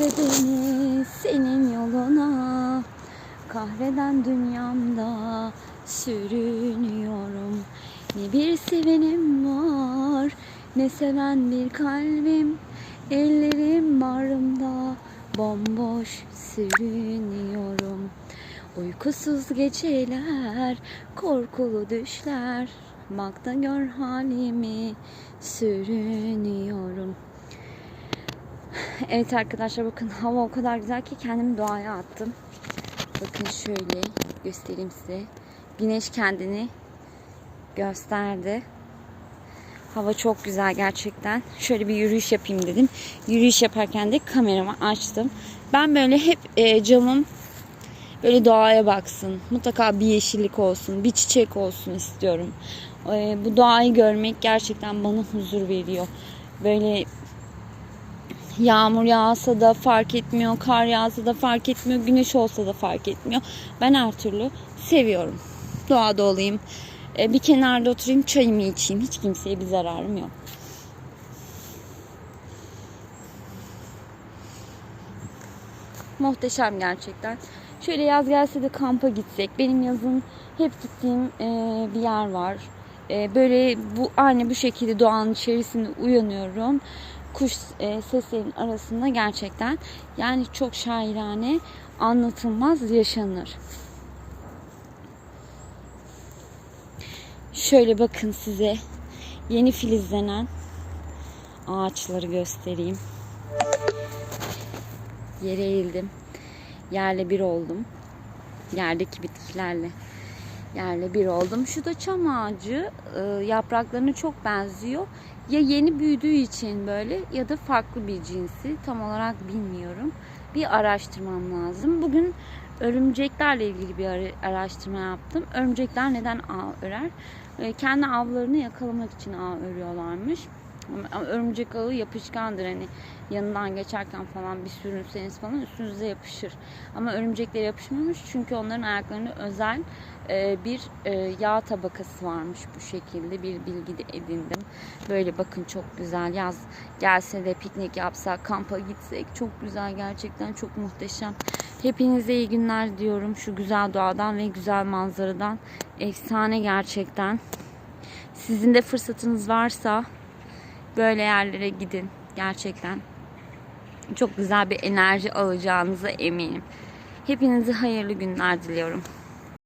beni senin yoluna Kahreden dünyamda sürünüyorum. Ne bir sevenim var ne seven bir kalbim. Ellerim bağrımda bomboş sürünüyorum. Uykusuz geceler, korkulu düşler Bak da gör halimi sürünüyorum Evet arkadaşlar bakın hava o kadar güzel ki kendimi doğaya attım. Bakın şöyle göstereyim size. Güneş kendini gösterdi. Hava çok güzel gerçekten. Şöyle bir yürüyüş yapayım dedim. Yürüyüş yaparken de kameramı açtım. Ben böyle hep e, camım böyle doğaya baksın. Mutlaka bir yeşillik olsun, bir çiçek olsun istiyorum. E, bu doğayı görmek gerçekten bana huzur veriyor. Böyle Yağmur yağsa da fark etmiyor, kar yağsa da fark etmiyor, güneş olsa da fark etmiyor. Ben her türlü seviyorum. Doğada olayım. E, Bir kenarda oturayım, çayımı içeyim. Hiç kimseye bir zararım yok. Muhteşem gerçekten. Şöyle yaz gelse de kampa gitsek. Benim yazın hep gittiğim e, bir yer var. E, böyle bu aynı bu şekilde doğanın içerisinde uyanıyorum. Kuş e, seslerinin arasında gerçekten yani çok şairane anlatılmaz yaşanır. Şöyle bakın size yeni filizlenen ağaçları göstereyim. Yere eğildim. Yerle bir oldum. Yerdeki bitkilerle yerle bir oldum. Şu da çam ağacı e, yapraklarına çok benziyor. Ya yeni büyüdüğü için böyle ya da farklı bir cinsi tam olarak bilmiyorum. Bir araştırmam lazım. Bugün örümceklerle ilgili bir ara- araştırma yaptım. Örümcekler neden ağ örer? E, kendi avlarını yakalamak için ağ örüyorlarmış. Örümcek ağı yapışkandır hani yanından geçerken falan bir sürünseniz falan üstünüze yapışır. Ama örümceklere yapışmamış çünkü onların ayaklarında özel e, bir e, yağ tabakası varmış bu şekilde bir bilgi de edindim. Böyle bakın çok güzel yaz gelse de piknik yapsak kampa gitsek çok güzel gerçekten çok muhteşem. Hepinize iyi günler diyorum şu güzel doğadan ve güzel manzaradan. Efsane gerçekten. Sizin de fırsatınız varsa böyle yerlere gidin gerçekten. Çok güzel bir enerji alacağınıza eminim. Hepinize hayırlı günler diliyorum.